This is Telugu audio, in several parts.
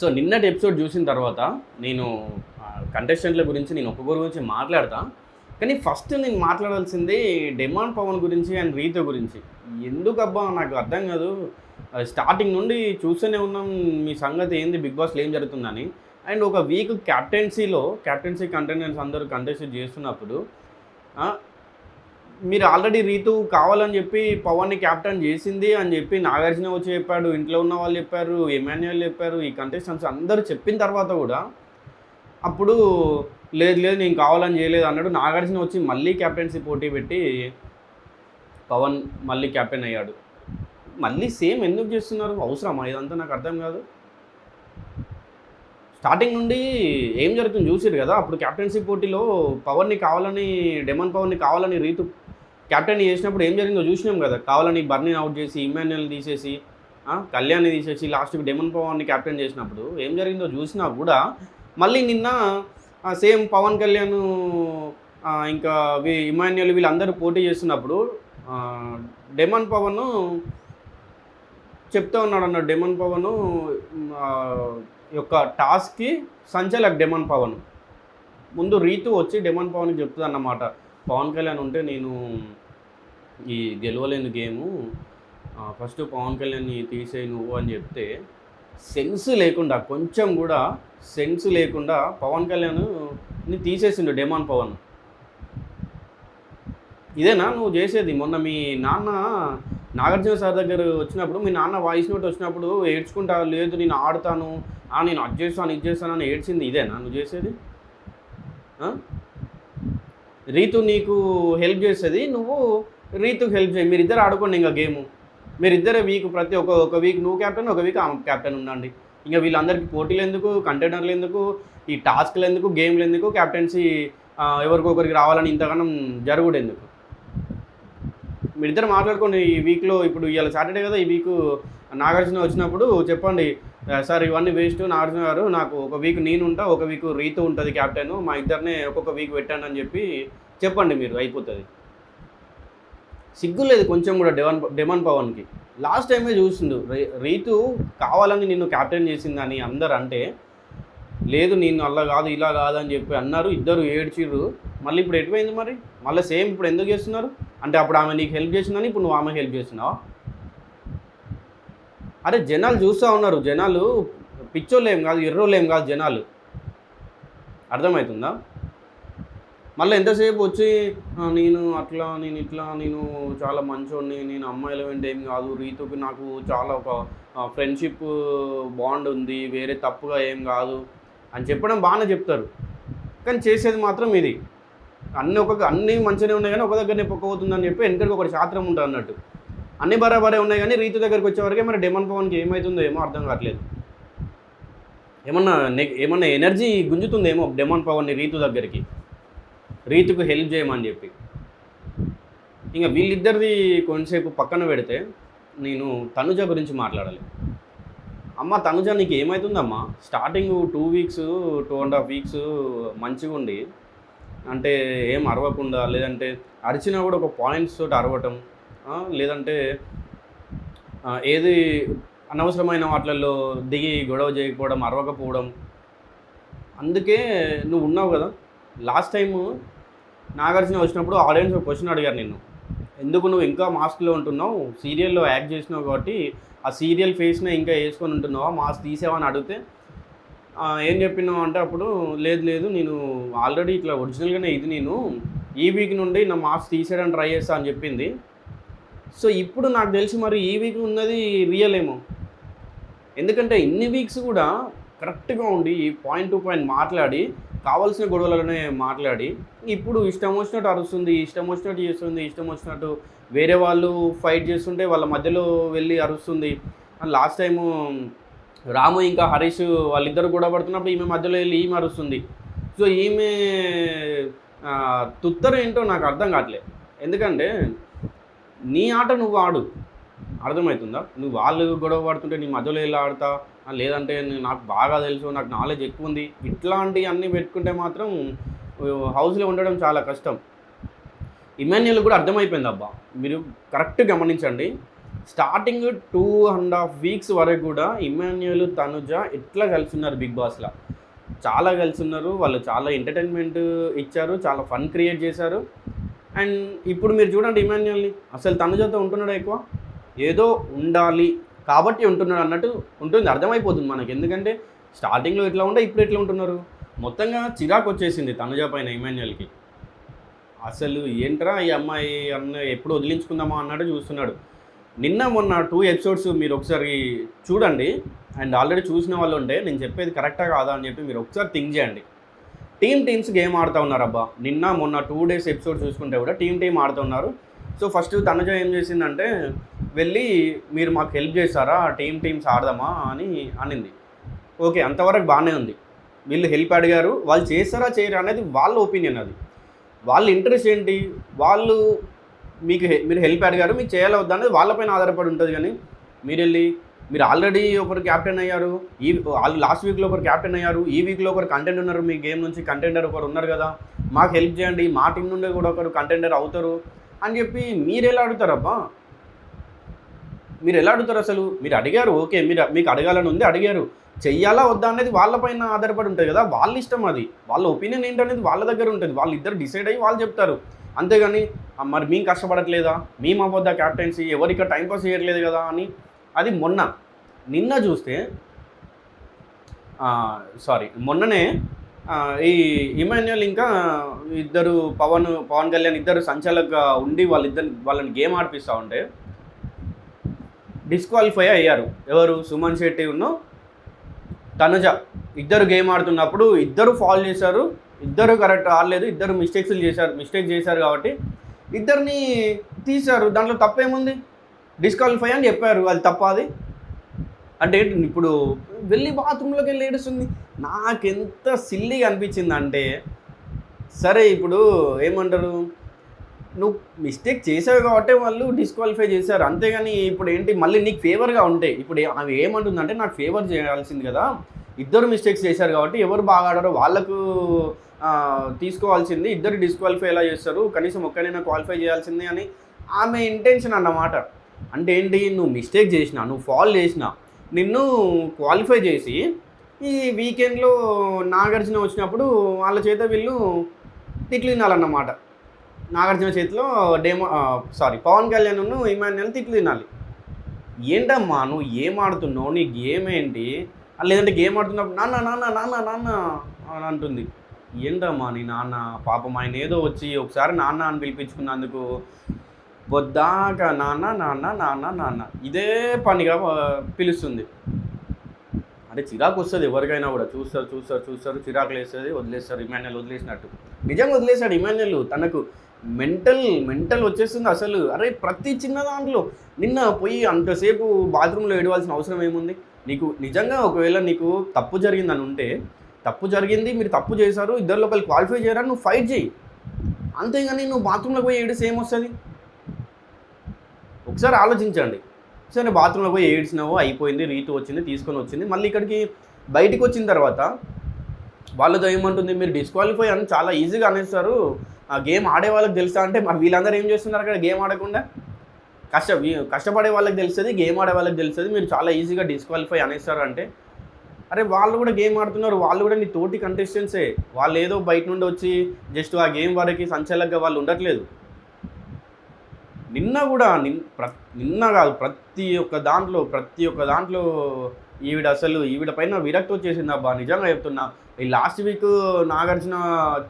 సో నిన్నటి ఎపిసోడ్ చూసిన తర్వాత నేను కంటెస్టెంట్ల గురించి నేను ఒక్కొక్కరి గురించి మాట్లాడతా. కానీ ఫస్ట్ నేను మాట్లాడాల్సింది డిమాండ్ పవన్ గురించి అండ్ రీత గురించి. ఎందుకబ్బా నాకు అర్థం కాదు. స్టార్టింగ్ నుండి చూస్తూనే ఉన్నాం. మీ సంగతి ఏంది? బిగ్ బాస్లో ఏం జరుగుతుందని. అండ్ ఒక వీక్ క్యాప్టెన్సీలో క్యాప్టెన్సీ కంటెండెంట్స్ అందరూ కంటెస్ట్ చేస్తున్నప్పుడు మీరు ఆల్రెడీ రీతు కావాలని చెప్పి పవన్ని క్యాప్టెన్ చేసింది అని చెప్పి నాగార్జున వచ్చి చెప్పాడు ఇంట్లో ఉన్న వాళ్ళు చెప్పారు ఎమాన్యుయల్ చెప్పారు ఈ కంటెస్టెంట్స్ అందరూ చెప్పిన తర్వాత కూడా అప్పుడు లేదు లేదు నేను కావాలని చేయలేదు అన్నాడు. నాగార్జున వచ్చి మళ్ళీ క్యాప్టెన్సీ పోటీ పెట్టి పవన్ మళ్ళీ క్యాప్టెన్ అయ్యాడు. మళ్ళీ సేమ్ ఎందుకు చేస్తున్నారు? అవసరమా? ఇదంతా నాకు అర్థం కాదు. స్టార్టింగ్ నుండి ఏం జరుగుతుంది చూసారు కదా అప్పుడు క్యాప్టెన్సీ పోటీలో పవర్ని కావాలని డెమన్ పవర్ని కావాలని రీతు క్యాప్టెన్ చేసినప్పుడు ఏం జరిగిందో చూసినాం కదా. కావాలని బర్నీని అవుట్ చేసి ఇమాన్యుయల్ తీసేసి కళ్యాణ్ని తీసేసి లాస్ట్కి డెమన్ పవన్ని క్యాప్టెన్ చేసినప్పుడు ఏం జరిగిందో చూసినా కూడా మళ్ళీ నిన్న సేమ్ పవన్ కళ్యాణ్ ఇంకా వి ఇమాన్యుల్ వీళ్ళందరూ పోటీ చేస్తున్నప్పుడు డెమన్ పవన్ చెప్తా ఉన్నాడు అన్న డెమన్ పవన్ యొక్క టాస్క్కి సంచలక్ డెమన్ పవన్ ముందు రీతు వచ్చి డెమన్ పవన్కి చెప్తుంది అన్నమాట పవన్ కళ్యాణ్ ఉంటే నేను ఈ గెలవలేని గేము ఫస్ట్ పవన్ కళ్యాణ్ని తీసేయి నువ్వు అని చెప్తే సెన్స్ లేకుండా కొంచెం కూడా సెన్స్ లేకుండా పవన్ కళ్యాణ్ని తీసేసిండు డెమాన్ పవన్. ఇదేనా? నువ్వు చేసేది? మొన్న మీ నాన్న నాగార్జున సార్ దగ్గర వచ్చినప్పుడు మీ నాన్న వాయిస్ నోట్ వచ్చినప్పుడు ఏడ్చుకుంటా లేదు నేను ఆడతాను. ఆ నేను అది చేస్తాను ఇది చేస్తాను అని ఏడ్చింది. ఇదేనా? నువ్వు చేసేది? రీతు నీకు హెల్ప్ చేసేది? నువ్వు రీతుకు హెల్ప్ చేయి. మీరిద్దరు ఆడుకోండి ఇంకా గేమ్. మీరిద్దరే వీక్ ప్రతి ఒక్క ఒక వీక్ నువ్వు క్యాప్టెన్ ఒక వీక్ ఆమె క్యాప్టెన్ ఉండండి. ఇంకా వీళ్ళందరికీ పోటీలు ఎందుకు? కంటైనర్లు ఎందుకు? ఈ టాస్క్లు ఎందుకు? గేమ్లు ఎందుకు? క్యాప్టెన్సీ ఎవరికొకరికి రావాలని ఇంతగానం జరుగుడు ఎందుకు? మీరిద్దరు మాట్లాడుకోండి ఈ వీక్లో. ఇప్పుడు ఇవాళ సాటర్డే కదా ఈ వీక్ నాగార్జున వచ్చినప్పుడు చెప్పండి. సార్ ఇవన్నీ వేస్ట్. నాగార్జున గారు నాకు ఒక వీక్ నేను ఉంటా ఒక వీక్ రీతు ఉంటుంది క్యాప్టెన్ మా ఇద్దరినే ఒక్కొక్క వీక్ పెట్టానని అని చెప్పి చెప్పండి మీరు. అయిపోతుంది. సిగ్గు లేదు కొంచెం కూడా డెవన్ డెమన్ పవన్కి. లాస్ట్ టైమే చూసిండు రీతు కావాలని నిన్ను క్యాప్టెన్ చేసిందని అందరు అంటే లేదు నేను అలా కాదు ఇలా కాదు అని చెప్పి అన్నారు ఇద్దరు ఏడ్చిర్రు. మళ్ళీ ఇప్పుడు ఎటుపోయింది మరి? మళ్ళీ సేమ్ ఇప్పుడు ఎందుకు చేస్తున్నారు? అంటే అప్పుడు ఆమె నీకు హెల్ప్ చేసిందని ఇప్పుడు నువ్వు ఆమె హెల్ప్ చేస్తున్నావా? అరే జనాలు చూస్తూ ఉన్నారు. జనాలు పిచ్చోళ్ళు ఏం కాదు ఎర్రోళ్ళు ఏం కాదు జనాలు. అర్థమవుతుందా? మళ్ళీ ఎంతసేపు వచ్చి నేను అట్లా నేను ఇట్లా నేను చాలా మంచోడిని నేను అమ్మాయిల వెంట ఏం కాదు రీతుకి నాకు చాలా ఒక ఫ్రెండ్షిప్ బాండ్ ఉంది వేరే తప్పుగా ఏం కాదు అని చెప్పడం బాగానే చెప్తారు. కానీ చేసేది మాత్రం ఇది. అన్ని ఒక అన్నీ మంచిగానే ఉన్నాయి కానీ ఒక దగ్గరనే పొక్కపోతుందని చెప్పి వెనకడికి ఒకటి శాస్త్రం ఉంటుంది అన్నట్టు. అన్ని బరాబరే ఉన్నాయి కానీ రీతు దగ్గరికి వచ్చేవరకే మరి డెమన్ పవన్కి ఏమవుతుందో ఏమో అర్థం కావట్లేదు. ఏమన్నా ఏమన్నా ఎనర్జీ గుంజుతుందేమో డెమన్ పవన్ని రీతు దగ్గరికి. రీతుకు హెల్ప్ చేయమని చెప్పి. ఇంకా వీళ్ళిద్దరిది కొంతసేపు పక్కన పెడితే నేను తనుజ గురించి మాట్లాడాలి. అమ్మ తనుజ నీకు ఏమవుతుందమ్మా starting two weeks two and half weeks మంచిగా ఉండి అంటే ఏం అరవకుండా లేదంటే అరిచినా కూడా ఒక పాయింట్స్ తోటి అరవటం లేదంటే ఏది అనవసరమైన వాటిల్లో దిగి గొడవ చేయకపోవడం అరవకపోవడం అందుకే నువ్వు ఉన్నావు కదా? లాస్ట్ టైము నాగార్జున వచ్చినప్పుడు ఆడియన్స్ ఒక క్వశ్చన్ అడిగారు నిన్ను. ఎందుకు నువ్వు ఇంకా మాస్క్లో ఉంటున్నావు? సీరియల్లో యాక్ట్ చేసినావు కాబట్టి ఆ సీరియల్ ఫేస్నే ఇంకా వేసుకొని ఉంటున్నావా? మాస్క్ తీసావని అడిగితే ఏం చెప్పినావు? అంటే అప్పుడు లేదు లేదు నేను ఆల్రెడీ ఇట్లా ఒరిజినల్గానే ఇది నేను. ఈ వీక్ నుండి నా మాస్క్ తీసేయడానికి ట్రై చేస్తా అని చెప్పింది. సో ఇప్పుడు నాకు తెలిసి మరి ఈ వీక్ ఉన్నది రియల్ ఏమో. ఎందుకంటే ఇన్ని వీక్స్ కూడా కరెక్ట్గా ఉండి ఈ పాయింట్ టు పాయింట్ మాట్లాడి కావాల్సిన గొడవలలోనే మాట్లాడి ఇప్పుడు ఇష్టం వచ్చినట్టు అరుస్తుంది ఇష్టం వచ్చినట్టు చేస్తుంది ఇష్టం వచ్చినట్టు వేరే వాళ్ళు ఫైట్ చేస్తుంటే వాళ్ళ మధ్యలో వెళ్ళి అరుస్తుంది. లాస్ట్ టైము రాము ఇంకా హరీష్ వాళ్ళిద్దరు గొడవ పడుతున్నప్పుడు ఈమె మధ్యలో వెళ్ళి ఈమె అరుస్తుంది. సో ఈమె తుత్తరు ఏంటో నాకు అర్థం కావట్లేదు. ఎందుకంటే నీ ఆట నువ్వు ఆడు. అర్థమవుతుందా? నువ్వు వాళ్ళు గొడవ పడుతుంటే నీ మధ్యలో వెళ్ళి ఆడతా లేదంటే నాకు బాగా తెలుసు నాకు నాలెడ్జ్ ఎక్కువ ఉంది ఇట్లాంటివి అన్నీ పెట్టుకుంటే మాత్రం హౌస్లో ఉండడం చాలా కష్టం. ఇమాన్యుల్ కూడా అర్థమైపోయింది అబ్బా మీరు కరెక్ట్ గమనించండి. Starting two and half weeks వరకు కూడా ఇమాన్యుల్ తనుజ ఎట్లా కలిసి ఉన్నారు బిగ్ బాస్లో? చాలా కలిసి ఉన్నారు వాళ్ళు చాలా ఎంటర్టైన్మెంట్ ఇచ్చారు చాలా ఫన్ క్రియేట్ చేశారు. అండ్ ఇప్పుడు మీరు చూడండి ఇమాన్యుల్ని అసలు తనుజతో ఉంటున్నాడు ఎక్కువ? ఏదో ఉండాలి. కాబట్టి ఉంటున్నాడు అన్నట్టు ఉంటుంది అర్థమైపోతుంది మనకి. ఎందుకంటే స్టార్టింగ్లో ఇట్లా ఉండే ఇప్పుడు ఎట్లా ఉంటున్నారు? మొత్తంగా చిరాకు వచ్చేసింది తనుజ పైన ఇమాన్యుయల్కి. అసలు ఏంట్రా ఈ అమ్మాయి అన్న ఎప్పుడు వదిలించుకుందామా అన్నట్టు చూస్తున్నాడు. నిన్న మొన్న టూ ఎపిసోడ్స్ మీరు ఒకసారి చూడండి. అండ్ ఆల్రెడీ చూసిన వాళ్ళు ఉంటే నేను చెప్పేది కరెక్టా కాదా అని చెప్పి మీరు ఒకసారి థింక్ చేయండి. టీమ్ టీమ్స్ గేమ్ ఆడుతూ ఉన్నారు అబ్బా. నిన్న మొన్న టూ డేస్ ఎపిసోడ్ చూసుకుంటే కూడా టీమ్ టీమ్ ఆడుతున్నారు సో ఫస్ట్ తనుజ ఏం చేసిందంటే వెళ్ళి మీరు మాకు హెల్ప్ చేస్తారా టీమ్ టీమ్స్ ఆడదామా? అని అనింది. ఓకే అంతవరకు బాగానే ఉంది. వీళ్ళు హెల్ప్ అడిగారు. వాళ్ళు చేస్తారా చేయరా అనేది వాళ్ళ ఒపీనియన్ అది. వాళ్ళ ఇంట్రెస్ట్ ఏంటి? వాళ్ళు మీకు మీరు హెల్ప్ అడిగారు మీకు చేయాలి వద్దా అనేది వాళ్ళపైన ఆధారపడి ఉంటుంది కానీ మీరు వెళ్ళి మీరు ఆల్రెడీ ఒకరు క్యాప్టెన్ అయ్యారు. ఈ వాళ్ళు లాస్ట్ వీక్లో ఒకరు క్యాప్టెన్ అయ్యారు. ఈ వీక్లో ఒకరు కంటెంట్ ఉన్నారు. మీ గేమ్ నుంచి కంటెండర్ ఒకరు ఉన్నారు కదా. మాకు హెల్ప్ చేయండి. మా టీం నుండి కూడా ఒకరు కంటెండర్ అవుతారు. అని చెప్పి మీరు ఎలా అడుగుతారబ్బా? మీరు ఎలా అడుగుతారు అసలు? మీరు అడిగారు ఓకే మీరు మీకు అడగాలని ఉంది అడిగారు. చెయ్యాలా వద్దా అనేది వాళ్ళపైన ఆధారపడి ఉంటుంది కదా వాళ్ళ ఇష్టం అది. వాళ్ళ ఒపీనియన్ ఏంటనేది వాళ్ళ దగ్గర ఉంటుంది. వాళ్ళు ఇద్దరు డిసైడ్ అయ్యి వాళ్ళు చెప్తారు. అంతేగాని మరి మేము కష్టపడట్లేదా? మేము అవ్వద్దా క్యాప్టెన్సీ ఎవరిక టైంపాస్ చేయట్లేదు కదా అని. అది మొన్న నిన్న చూస్తే సారీ మొన్ననే ఈ ఇమాన్యుయల్ ఇంకా ఇద్దరు పవన్ పవన్ కళ్యాణ్ ఇద్దరు సంచాలకుగా ఉండి వాళ్ళిద్దరు వాళ్ళని గేమ్ ఆడిపిస్తూ ఉంటే డిస్క్వాలిఫై అయ్యారు. ఎవరు? సుమన్ శెట్టి ఉన్నో తనుజ. ఇద్దరు గేమ్ ఆడుతున్నప్పుడు ఇద్దరు ఫాల్ చేశారు. ఇద్దరు కరెక్ట్ ఆడలేదు ఇద్దరు మిస్టేక్స్ చేశారు మిస్టేక్ చేశారు కాబట్టి ఇద్దరిని తీశారు. దాంట్లో తప్పేముంది? డిస్క్వాలిఫై అని చెప్పారు. అది తప్ప అది అంటే ఏంటి ఇప్పుడు వెళ్ళి బాత్రూంలోకి వెళ్ళి ఏడుస్తుంది. నాకెంత సిల్లీగా అనిపించింది అంటే సరే ఇప్పుడు ఏమంటారు నువ్వు మిస్టేక్ చేసావు కాబట్టి వాళ్ళు డిస్క్వాలిఫై చేశారు. అంతేగాని ఇప్పుడు ఏంటి మళ్ళీ నీకు ఫేవర్గా ఉంటాయి. ఇప్పుడు అవి ఏమంటుందంటే నాకు ఫేవర్ చేయాల్సింది కదా. ఇద్దరు మిస్టేక్స్ చేశారు కాబట్టి ఎవరు బాగా ఆడారో వాళ్ళకు తీసుకోవాల్సింది. ఇద్దరు డిస్క్వాలిఫై ఎలా చేస్తారు? కనీసం ఒక్కనైనా క్వాలిఫై చేయాల్సింది అని ఆమె ఇంటెన్షన్ అన్నమాట. అంటే ఏంటి నువ్వు మిస్టేక్ చేసినా నువ్వు ఫాల్ చేసినా నిన్ను క్వాలిఫై చేసి ఈ వీకెండ్లో నాగార్జున వచ్చినప్పుడు వాళ్ళ చేత వీళ్ళు తిట్లు తినాలన్నమాట నాగార్జున చేతిలో డేమో సారీ పవన్ కళ్యాణ్ ఇమాన్యుల్ తిట్లు తినాలి ఏంటమ్మా నువ్వు ఏం ఆడుతున్నావు? నీ గేమ్ ఏంటి? లేదంటే గేమ్ ఆడుతున్నప్పుడు నాన్న నాన్న నాన్న నాన్న అని అంటుంది. ఏంటమ్మా నీ నాన్న? పాపం ఆయన ఏదో వచ్చి ఒకసారి నాన్న అని పిలిపించుకున్నందుకు వద్దాక నాన్న నాన్న నాన్న నాన్న. ఇదే పనిగా పిలుస్తుంది. అంటే చిరాకు వస్తుంది ఎవరికైనా కూడా. చూస్తారు చూస్తారు చూస్తారు. చిరాకులు వేస్తుంది వదిలేస్తారు. ఇమాన్యుల్ వదిలేసినట్టు. నిజంగా వదిలేశాడు ఇమాన్యుల్ తనకు మెంటల్ మెంటల్ వచ్చేస్తుంది అసలు. అరే ప్రతి చిన్న దాంట్లో. నిన్న పోయి అంతసేపు బాత్రూంలో ఏడవాల్సిన అవసరం ఏముంది? నీకు నిజంగా ఒకవేళ నీకు తప్పు జరిగిందని ఉంటే తప్పు జరిగింది మీరు తప్పు చేశారు ఇద్దరు లోపల క్వాలిఫై చేయరా? నువ్వు ఫైట్ చేయి. అంతేగాని నువ్వు బాత్రూంలో పోయి ఏడిస్తే ఏమొస్తుంది? ఒకసారి ఆలోచించండి. సరే బాత్రూంలో పోయి ఏడ్చినావు అయిపోయింది రీతు వచ్చింది తీసుకొని వచ్చింది మళ్ళీ ఇక్కడికి బయటికి వచ్చిన తర్వాత వాళ్ళతో ఏమంటుంది మీరు డిస్క్వాలిఫై అని చాలా ఈజీగా అనేస్తారు. ఆ గేమ్ ఆడే వాళ్ళకి తెలుసా? అంటే మరి వీళ్ళందరూ ఏం చేస్తున్నారు అక్కడ? గేమ్ ఆడకుండా? కష్ట కష్టపడే వాళ్ళకి తెలుస్తుంది గేమ్ ఆడే వాళ్ళకి తెలుస్తుంది. మీరు చాలా ఈజీగా డిస్క్వాలిఫై అనేస్తారు అంటే అరే వాళ్ళు కూడా గేమ్ ఆడుతున్నారు. వాళ్ళు కూడా నీ తోటి కంటెస్టెంట్సే వాళ్ళు ఏదో బయట నుండి వచ్చి జస్ట్ ఆ గేమ్ వరకు సంచలకంగా వాళ్ళు ఉండట్లేదు. నిన్న కూడా నిన్ ప్ర నిన్న కాదు ప్రతి ఒక్క దాంట్లో ప్రతి ఒక్క దాంట్లో ఈవిడ అసలు ఈవిడ పైన విరక్తి వచ్చేసింది. అబ్బా నిజంగా చెప్తున్నా. ఈ లాస్ట్ వీక్ నాగార్జున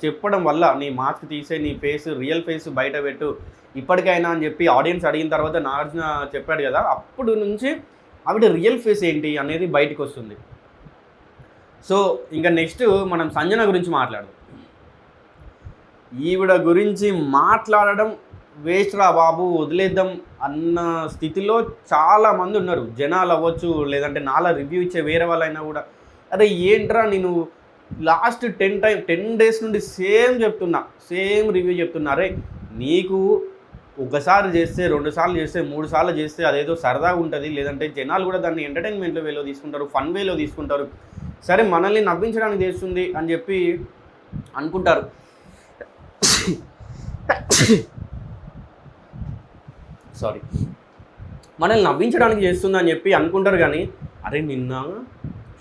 చెప్పడం వల్ల నీ మాస్క్ తీసే నీ ఫేస్ రియల్ ఫేస్ బయట పెట్టు. ఇప్పటికైనా అని చెప్పి ఆడియన్స్ అడిగిన తర్వాత నాగార్జున చెప్పాడు కదా అప్పుడు నుంచి ఆవిడ రియల్ ఫేస్ ఏంటి అనేది బయటకు వస్తుంది. సో ఇంకా నెక్స్ట్ మనం సంజన గురించి మాట్లాడదాం. ఈవిడ గురించి మాట్లాడడం వేస్ట్ రా బాబు వదిలేద్దాం అన్న స్థితిలో చాలా మంది ఉన్నారు. జనాలు అవ్వచ్చు లేదంటే నాలా రివ్యూ ఇచ్చే వేరే వాళ్ళైనా కూడా. అరే ఏంట్రా నేను last ten time ten days నుండి సేమ్ చెప్తున్నా సేమ్ రివ్యూ చెప్తున్నా. అరే నీకు ఒకసారి చేస్తే రెండు సార్లు చేస్తే మూడు సార్లు చేస్తే అదేదో సరదాగా ఉంటుంది. లేదంటే జనాలు కూడా దాన్ని ఎంటర్టైన్మెంట్లో వేలో తీసుకుంటారు ఫన్ వేలో తీసుకుంటారు. సరే మనల్ని నవ్వించడానికి చేస్తుంది అని చెప్పి అనుకుంటారు. సారీ మనల్ని నవ్వించడానికి చేస్తుందని చెప్పి అనుకుంటారు కానీ అరే నిన్న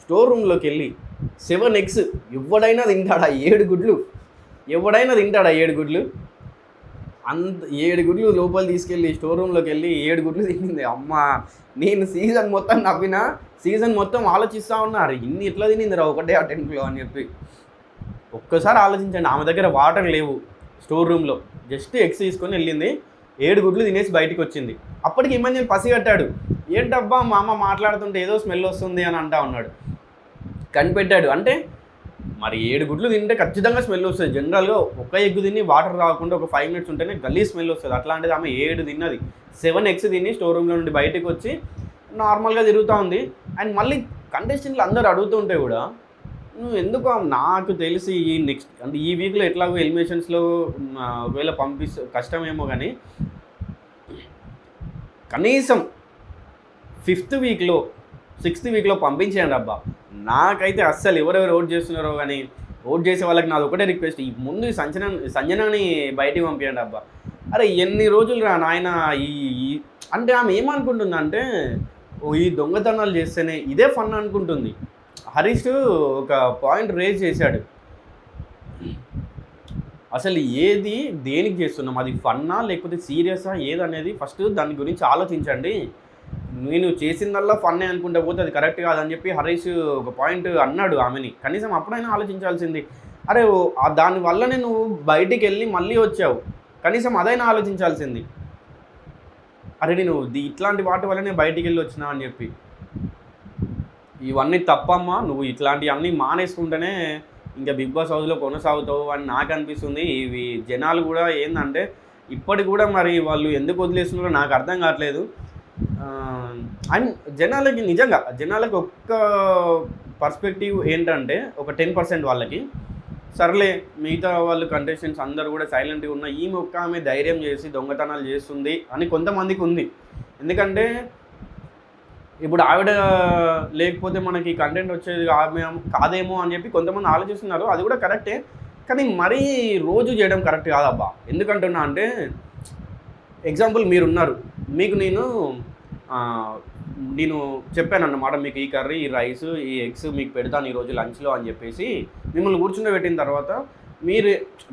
స్టోర్ రూమ్లోకి వెళ్ళి సెవెన్ ఎగ్స్ ఎవడైనా తింటాడా? ఏడు గుడ్లు. ఎవడైనా తింటాడా ఏడు గుడ్లు? అంత ఏడు గుడ్లు లోపల తీసుకెళ్ళి స్టోర్ రూమ్లోకి వెళ్ళి ఏడు గుడ్లు తిండింది అమ్మ నేను సీజన్ మొత్తం నవ్వినా సీజన్ మొత్తం ఆలోచిస్తూ ఉన్నా అరే ఇన్ని ఇట్లా తినింది రా ఒకటే టెంట్లో అని చెప్పి. ఒక్కసారి ఆలోచించండి ఆమె దగ్గర వాటర్ లేవు స్టోర్ రూమ్లో జస్ట్ ఎగ్స్ తీసుకొని వెళ్ళింది. ఏడు గుడ్లు తినేసి బయటకు వచ్చింది. అప్పటికి ఇమ్మని పసిగట్టాడు. ఏంటబ్బా మా అమ్మ మాట్లాడుతుంటే ఏదో స్మెల్ వస్తుంది అని అంటా ఉన్నాడు. కనిపెట్టాడు. అంటే మరి ఏడు గుడ్లు తింటే ఖచ్చితంగా స్మెల్ వస్తుంది. జనరల్గా ఒక ఎగ్ తిని వాటర్ రాకుండా ఒక ఫైవ్ మినిట్స్ ఉంటేనే గల్లీ స్మెల్ వస్తుంది. అట్లాంటిది ఆమె ఏడు తిన్నది. సెవెన్ ఎగ్స్ తిని స్టోర్ రూమ్లో నుండి బయటకు వచ్చి నార్మల్గా తిరుగుతూ ఉంది. అండ్ మళ్ళీ కంటెస్టెంట్లు అందరూ అడుగుతుంటే కూడా నువ్వు ఎందుకు నాకు తెలిసి ఈ నెక్స్ట్ అంటే ఈ వీక్లో ఎట్లాగో ఎలిమినేషన్స్లో ఒకవేళ పంపిస్తే కష్టమేమో కానీ కనీసం ఫిఫ్త్ వీక్లో సిక్స్త్ వీక్లో పంపించేయండి అబ్బా. నాకైతే అస్సలు ఎవరెవరు ఓట్ చేస్తున్నారో కానీ ఓట్ చేసే వాళ్ళకి నాది ఒకటే రిక్వెస్ట్. ఈ ముందు ఈ సంజన సంజనాని బయటికి పంపించండి అబ్బా. అరే ఎన్ని రోజులు రా నాయన ఈ ఈ- అంటే ఆమె ఏమనుకుంటుందంటే ఓ ఈ దొంగతనాలు చేస్తేనే ఇదే ఫన్ అనుకుంటుంది. హరీష్ ఒక పాయింట్ రేజ్ చేశాడు. అసలు ఏది దేనికి చేస్తున్నాం? అది ఫన్నా లేకపోతే సీరియసా? ఏదనేది ఫస్ట్ దాని గురించి ఆలోచించండి. నేను చేసిందల్లా ఫన్నే అనుకుంటే పోతే అది కరెక్ట్ కాదని చెప్పి హరీష్ ఒక పాయింట్ అన్నాడు ఆమెని. కనీసం అప్పుడైనా ఆలోచించాల్సింది. అరే ఓ, నువ్వు బయటికి వెళ్ళి మళ్ళీ వచ్చావు. కనీసం అదైనా ఆలోచించాల్సింది. అరే నేను ఇట్లాంటి వాటి వల్లనే బయటికి వెళ్ళి వచ్చినా అని చెప్పి. ఇవన్నీ తప్పమ్మా. నువ్వు ఇట్లాంటివన్నీ మానేసుకుంటేనే ఇంకా బిగ్ బాస్ హౌస్లో కొనసాగుతావు అని నాకు అనిపిస్తుంది. ఇవి జనాలు కూడా ఏంటంటే ఇప్పటికి కూడా మరి వాళ్ళు ఎందుకు వదిలేస్తున్నారో నాకు అర్థం కావట్లేదు. అండ్ జనాలకి నిజంగా జనాలకి ఒక్క పర్స్పెక్టివ్ ఏంటంటే ఒక టెన్ పర్సెంట్ వాళ్ళకి సర్లే మిగతా వాళ్ళు కంటెస్టెంట్స్ అందరూ కూడా సైలెంట్గా ఉన్న ఈమె ఒక్క ఆమె ధైర్యం చేసి దొంగతనాలు చేస్తుంది అని కొంతమందికి ఉంది. ఎందుకంటే ఇప్పుడు ఆవిడ లేకపోతే మనకి కంటెంట్ వచ్చేది కాదేమో అని చెప్పి కొంతమంది ఆలోచిస్తున్నారు. అది కూడా కరెక్టే కానీ మరీ రోజు చేయడం కరెక్ట్ కాదబ్బా. ఎందుకంటున్నా అంటే ఎగ్జాంపుల్ మీరున్నారు. మీకు నేను నేను చెప్పాను అన్నమాట మీకు ఈ కర్రీ ఈ రైస్ ఈ ఎగ్స్ మీకు పెడతాను ఈరోజు లంచ్లో అని చెప్పేసి మిమ్మల్ని కూర్చుని పెట్టిన తర్వాత మీరు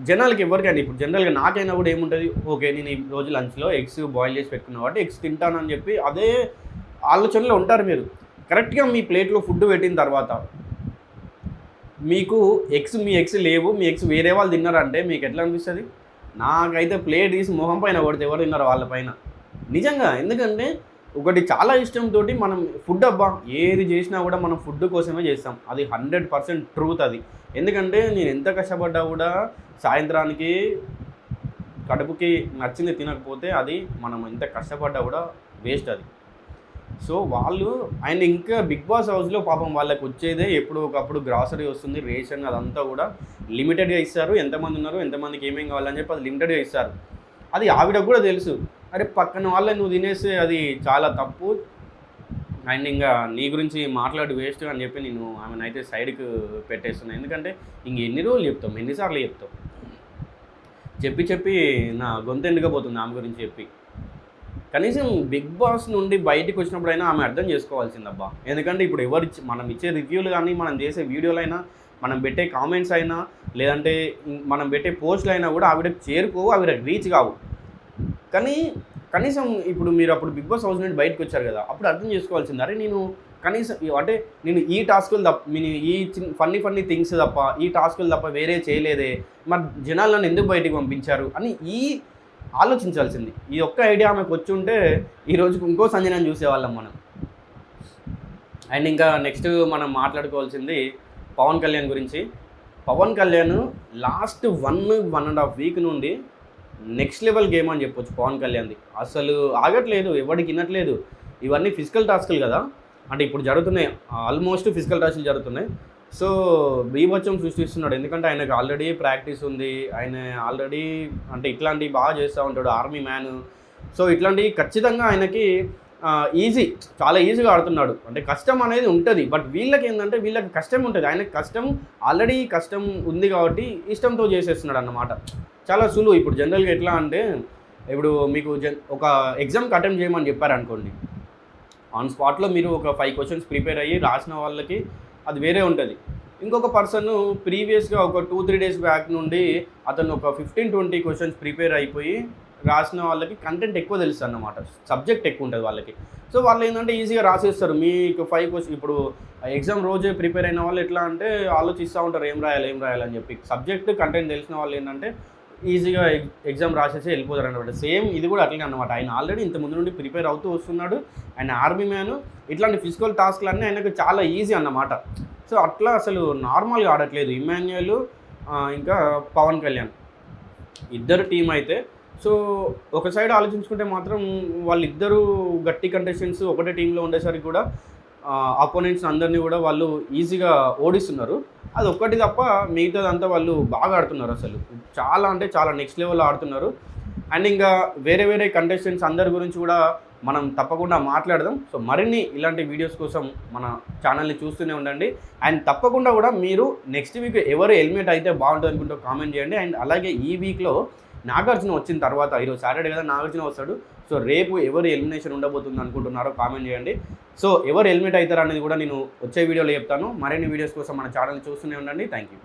జనాలకి ఎవరికైనా ఇప్పుడు జనరల్గా నాకైనా కూడా ఏముంటుంది? ఓకే నేను ఈ రోజు లంచ్లో ఎగ్స్ బాయిల్ చేసి పెట్టుకున్నా కాబట్టి ఎగ్స్ తింటానని చెప్పి అదే ఆలోచనలో ఉంటారు మీరు. కరెక్ట్గా మీ ప్లేట్లో ఫుడ్ పెట్టిన తర్వాత మీకు ఎగ్స్ మీ ఎగ్స్ లేవు మీ ఎగ్స్ వేరే వాళ్ళు తిన్నారంటే మీకు ఎట్లా అనిపిస్తుంది? నాకైతే ప్లేట్ తీసి మొహం పైన కొడితే ఎవరు తిన్నారు వాళ్ళ పైన? నిజంగా ఎందుకంటే ఒకటి చాలా ఇష్టంతో మనం ఫుడ్ అబ్బా ఏది చేసినా కూడా మనం ఫుడ్ కోసమే చేస్తాం. అది హండ్రెడ్ పర్సెంట్ ట్రూత్ అది. ఎందుకంటే నేను ఎంత కష్టపడ్డా కూడా సాయంత్రానికి కడుపుకి నచ్చింది తినకపోతే అది మనం ఎంత కష్టపడ్డా కూడా వేస్ట్ అది. సో వాళ్ళు అండ్ ఇంకా బిగ్ బాస్ హౌస్లో పాపం వాళ్ళకి వచ్చేదే ఎప్పుడు ఒకప్పుడు గ్రాసరీ వస్తుంది రేషన్ అదంతా కూడా లిమిటెడ్గా ఇస్తారు. ఎంతమంది ఉన్నారు ఎంతమందికి ఏమేమి కావాలని చెప్పి అది లిమిటెడ్గా ఇస్తారు. అది ఆవిడకు కూడా తెలుసు. అరే పక్కన వాళ్ళని నువ్వు తినేస్తే అది చాలా తప్పు. అండ్ ఇంకా నీ గురించి మాట్లాడి వేస్ట్ అని చెప్పి నేను ఆమెను అయితే సైడ్కి పెట్టేస్తున్నాను ఎందుకంటే ఇంక ఎన్ని రోజులు చెప్తాం? ఎన్నిసార్లు చెప్తాం? చెప్పి చెప్పి నా గొంతు ఎండుకపోతుంది ఆమె గురించి చెప్పి. కనీసం బిగ్ బాస్ నుండి బయటికి వచ్చినప్పుడైనా ఆమె అర్థం చేసుకోవాల్సిందబ్బా. ఎందుకంటే ఇప్పుడు ఎవరు మనం ఇచ్చే రివ్యూలు కానీ మనం చేసే వీడియోలైనా మనం పెట్టే కామెంట్స్ అయినా లేదంటే మనం పెట్టే పోస్టులు అయినా కూడా ఆవిడకి చేరుకోవు ఆవిడ రీచ్ కావు. కానీ కనీసం ఇప్పుడు మీరు అప్పుడు బిగ్ బాస్ హౌస్ నుండి బయటకు వచ్చారు కదా అప్పుడు అర్థం చేసుకోవాల్సింది. అరే నేను కనీసం అంటే నేను ఈ టాస్కులు తప్ప నేను ఈ ఫన్నీ ఫన్నీ థింగ్స్ తప్ప ఈ టాస్కులు తప్ప వేరే చేయలేదే. మరి జనాలు నన్ను ఎందుకు బయటికి పంపించారు? అని ఈ ఆలోచించాల్సింది. ఈ ఒక్క ఐడియా ఆమెకు వచ్చి ఉంటే ఈ రోజుకి ఇంకో సంజనని చూసేవాళ్ళం మనం. అండ్ ఇంకా నెక్స్ట్ మనం మాట్లాడుకోవాల్సింది పవన్ కళ్యాణ్ గురించి. Pawan Kalyan last one one and half week నుండి నెక్స్ట్ లెవెల్ గేమ్ అని చెప్పొచ్చు పవన్ కళ్యాణ్ది. అసలు ఆగట్లేదు ఎవరికి వినట్లేదు ఇవన్నీ ఫిజికల్ టాస్క్లు కదా. అంటే ఇప్పుడు జరుగుతున్నాయి ఆల్మోస్ట్ ఫిజికల్ టాస్క్లు జరుగుతున్నాయి. సో బీభత్సం సృష్టిస్తున్నాడు. ఎందుకంటే ఆయనకు ఆల్రెడీ ప్రాక్టీస్ ఉంది. ఆయన ఆల్రెడీ అంటే ఇట్లాంటివి బాగా చేస్తూ ఉంటాడు ఆర్మీ మ్యాన్. సో ఇట్లాంటివి ఖచ్చితంగా ఆయనకి ఈజీ చాలా ఈజీగా ఆడుతున్నాడు. అంటే కష్టం అనేది ఉంటుంది. బట్ వీళ్ళకి ఏంటంటే వీళ్ళకి కష్టం ఉంటుంది. ఆయనకి కష్టం ఆల్రెడీ కష్టం ఉంది కాబట్టి ఇష్టంతో చేసేస్తున్నాడు అన్నమాట. చాలా సులువు. ఇప్పుడు జనరల్గా ఎట్లా అంటే ఇప్పుడు మీకు జన్ ఒక ఎగ్జామ్కి అటెంప్ట్ చేయమని చెప్పారనుకోండి. ఆన్ స్పాట్లో మీరు ఒక ఫైవ్ క్వశ్చన్స్ ప్రిపేర్ అయ్యి రాసిన వాళ్ళకి అది వేరే ఉంటుంది. ఇంకొక పర్సన్ ప్రీవియస్గా ఒక టూ త్రీ డేస్ బ్యాక్ నుండి అతను ఒక ఫిఫ్టీన్ ట్వంటీ క్వశ్చన్స్ ప్రిపేర్ అయిపోయి రాసిన వాళ్ళకి కంటెంట్ ఎక్కువ తెలుసు అన్నమాట. సబ్జెక్ట్ ఎక్కువ ఉంటుంది వాళ్ళకి. సో వాళ్ళు ఏంటంటే ఈజీగా రాసేస్తారు. మీకు ఫైవ్ క్వశ్చన్ ఇప్పుడు ఎగ్జామ్ రోజే ప్రిపేర్ అయిన వాళ్ళు ఎట్లా అంటే ఆలోచిస్తూ ఉంటారు ఏం రాయాలి ఏం రాయాలి అని చెప్పి. సబ్జెక్ట్ కంటెంట్ తెలిసిన వాళ్ళు ఏంటంటే ఈజీగా ఎగ్జామ్ రాసేసి వెళ్ళిపోతారు అనమాట సేమ్ ఇది కూడా అట్లనే అనమాట ఆయన ఆల్రెడీ ఇంత ముందు నుండి ప్రిపేర్ అవుతూ వస్తున్నాడు. ఆయన ఆర్మీ మ్యాన్ ఇట్లాంటి ఫిజికల్ టాస్క్లు అన్నీ ఆయనకు చాలా ఈజీ అన్నమాట. సో అట్లా అసలు నార్మల్గా ఆడట్లేదు. ఇమాన్యుయల్ ఇంకా పవన్ కళ్యాణ్. ఇద్దరు టీం అయితే సో ఒక సైడ్ ఆలోచించుకుంటే మాత్రం వాళ్ళిద్దరూ గట్టి కంటెస్టెంట్స్ ఒకటే టీంలో ఉండేసరికి కూడా అపోనెంట్స్ అందరినీ కూడా వాళ్ళు ఈజీగా ఓడిస్తున్నారు. అది ఒక్కటి తప్ప మిగతాదంతా వాళ్ళు బాగా ఆడుతున్నారు అసలు. చాలా అంటే చాలా నెక్స్ట్ లెవెల్లో ఆడుతున్నారు. అండ్ ఇంకా వేరే వేరే కంటెస్టెంట్స్ అందరి గురించి కూడా మనం తప్పకుండా మాట్లాడదాం. సో మరిన్ని ఇలాంటి వీడియోస్ కోసం మన ఛానల్ని చూస్తూనే ఉండండి. అండ్ తప్పకుండా కూడా మీరు నెక్స్ట్ వీక్ ఎవరు హెల్మెట్ అయితే బాగుంటుంది అనుకుంటూ కామెంట్ చేయండి. అండ్ అలాగే ఈ వీక్లో నాగార్జున వచ్చిన తర్వాత ఈరోజు సాటర్డే కదా నాగార్జున వస్తాడు. సో రేపు ఎవరు ఎలిమినేషన్ ఉండబోతుంది అనుకుంటున్నారో కామెంట్ చేయండి. సో ఎవరు హెల్మెట్ అవుతారు అనేది కూడా నేను వచ్చే వీడియోలో చెప్తాను. మరిన్ని వీడియోస్ కోసం మన ఛానల్ చూస్తూనే ఉండండి. Thank you